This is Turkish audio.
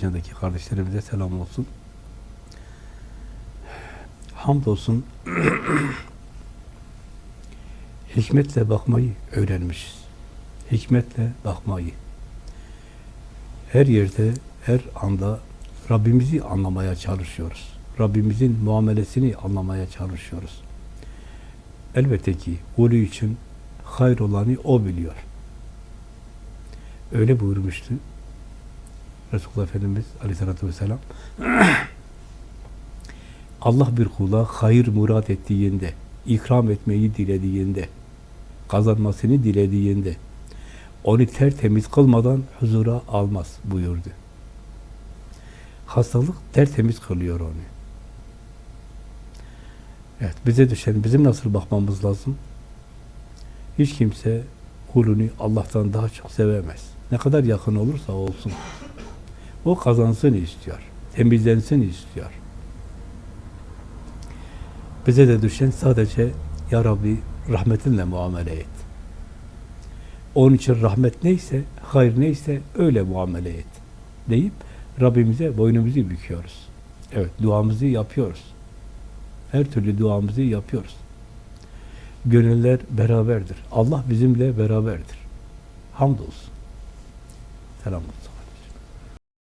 Azerbaycan'daki kardeşlerimize selam olsun. Hamdolsun hikmetle bakmayı öğrenmişiz. Hikmetle bakmayı. Her yerde, her anda Rabbimizi anlamaya çalışıyoruz. Rabbimizin muamelesini anlamaya çalışıyoruz. Elbette ki kulü için hayır olanı o biliyor. Öyle buyurmuştu Resulullah Efendimiz aleyhissalatü vesselam Allah bir kula hayır murat ettiğinde, ikram etmeyi dilediğinde, kazanmasını dilediğinde, onu tertemiz kılmadan huzura almaz buyurdu. Hastalık tertemiz kılıyor onu. Evet, bize düşen, bizim nasıl bakmamız lazım? Hiç kimse kulunu Allah'tan daha çok sevemez. Ne kadar yakın olursa olsun. O kazansın istiyor. Temizlensin istiyor. Bize de düşen sadece Ya Rabbi rahmetinle muamele et. Onun için rahmet neyse, hayır neyse öyle muamele et. Deyip Rabbimize boynumuzu büküyoruz. Evet, duamızı yapıyoruz. Her türlü duamızı yapıyoruz. Gönüller beraberdir. Allah bizimle beraberdir. Hamdolsun. Selam olsun.